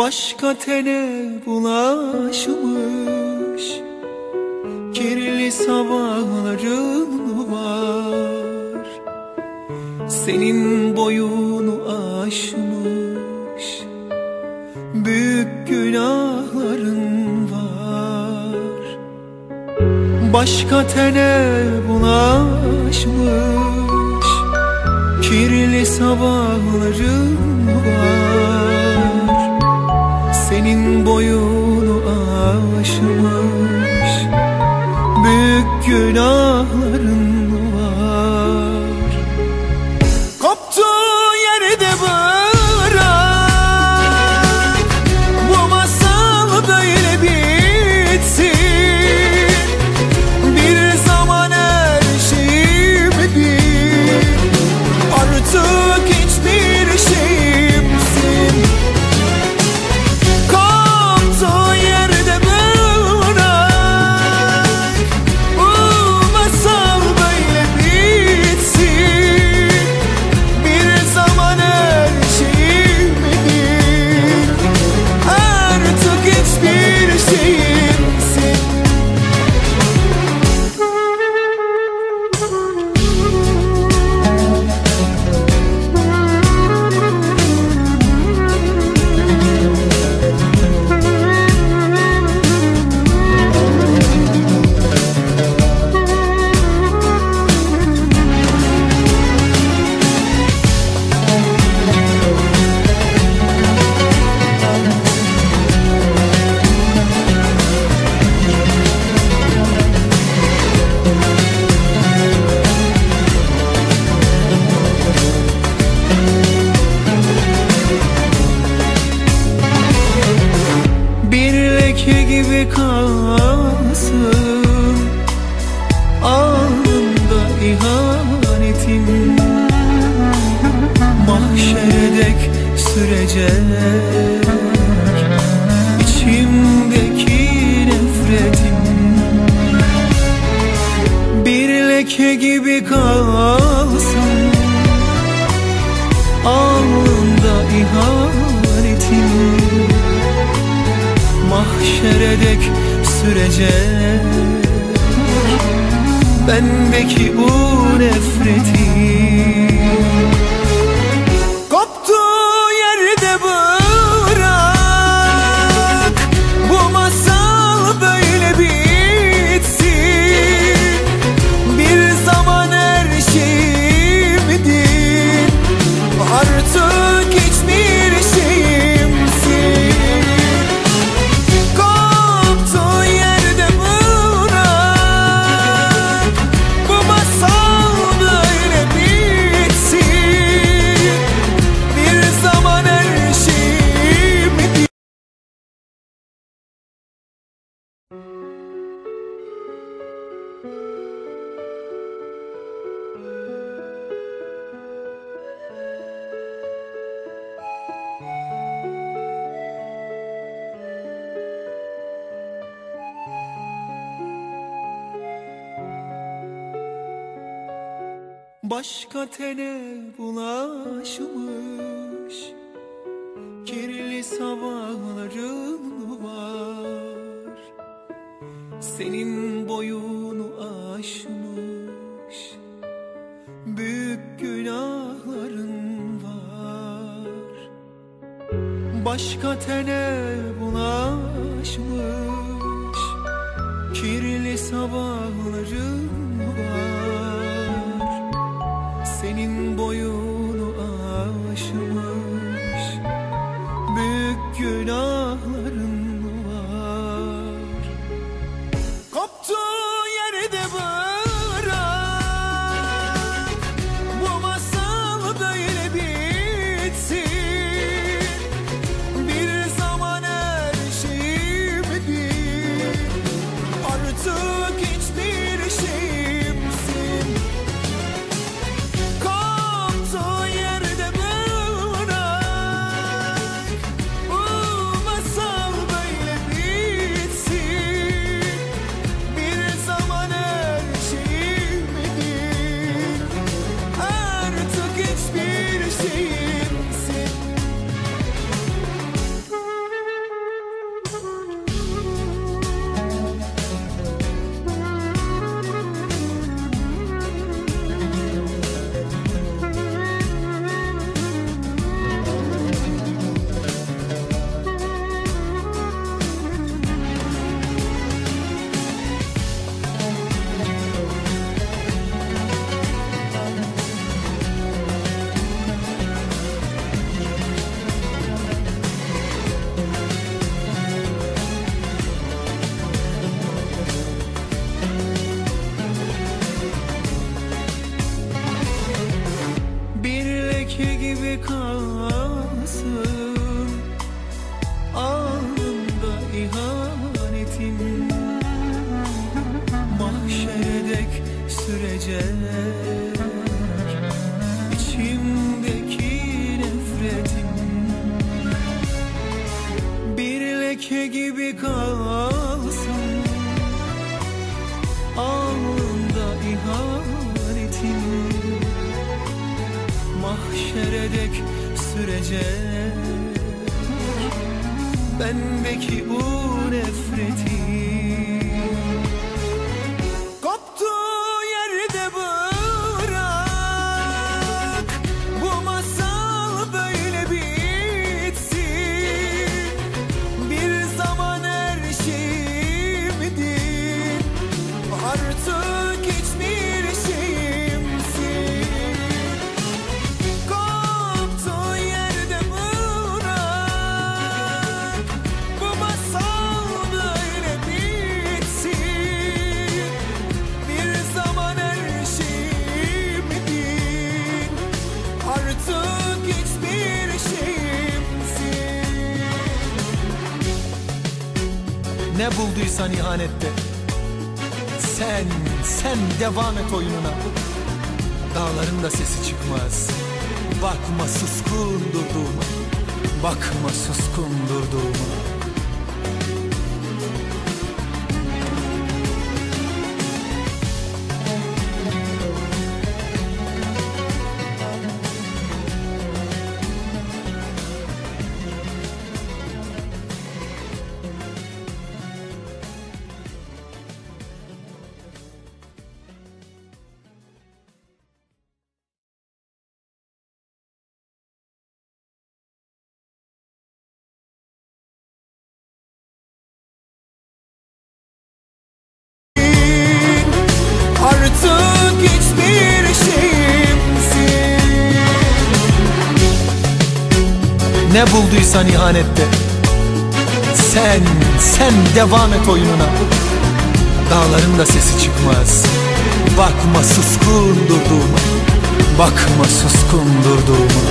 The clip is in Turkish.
Başka tene bulaşmış Kirli sabahların Senin boyunu aşmış Büyük günahların var. Başka tene bulaşmış Kirli sabahların var. Senin boyunu aşmış Büyük günahların sürecek içimdeki nefretim Bir leke gibi kalsın. Alnında ihanetim mahşere dek sürecek Bendeki bu nefreti Başka tene bulaşmış Kirli sabahların var Senin boyunu aşmış. Büyük günahların var. Başka tene bulaşmış. Kirli sabahların var. Senin boyunu aşmış. Büyük günahların silecek İçimdeki nefretim Bir leke gibi kalsın. Alnında ihanetim Mahşere dek sürecek Bendeki bu nefretim Ne bulduysan ihanette Sen, sen devam et oyununa. Dağların da sesi çıkmaz. Bakma suskun durduğuma. Bakma suskun durduğuma Ne bulduysan ihanette Sen, sen devam et oyununa. Dağların da sesi çıkmaz. Bakma suskun durduğuma Bakma suskun durduğuma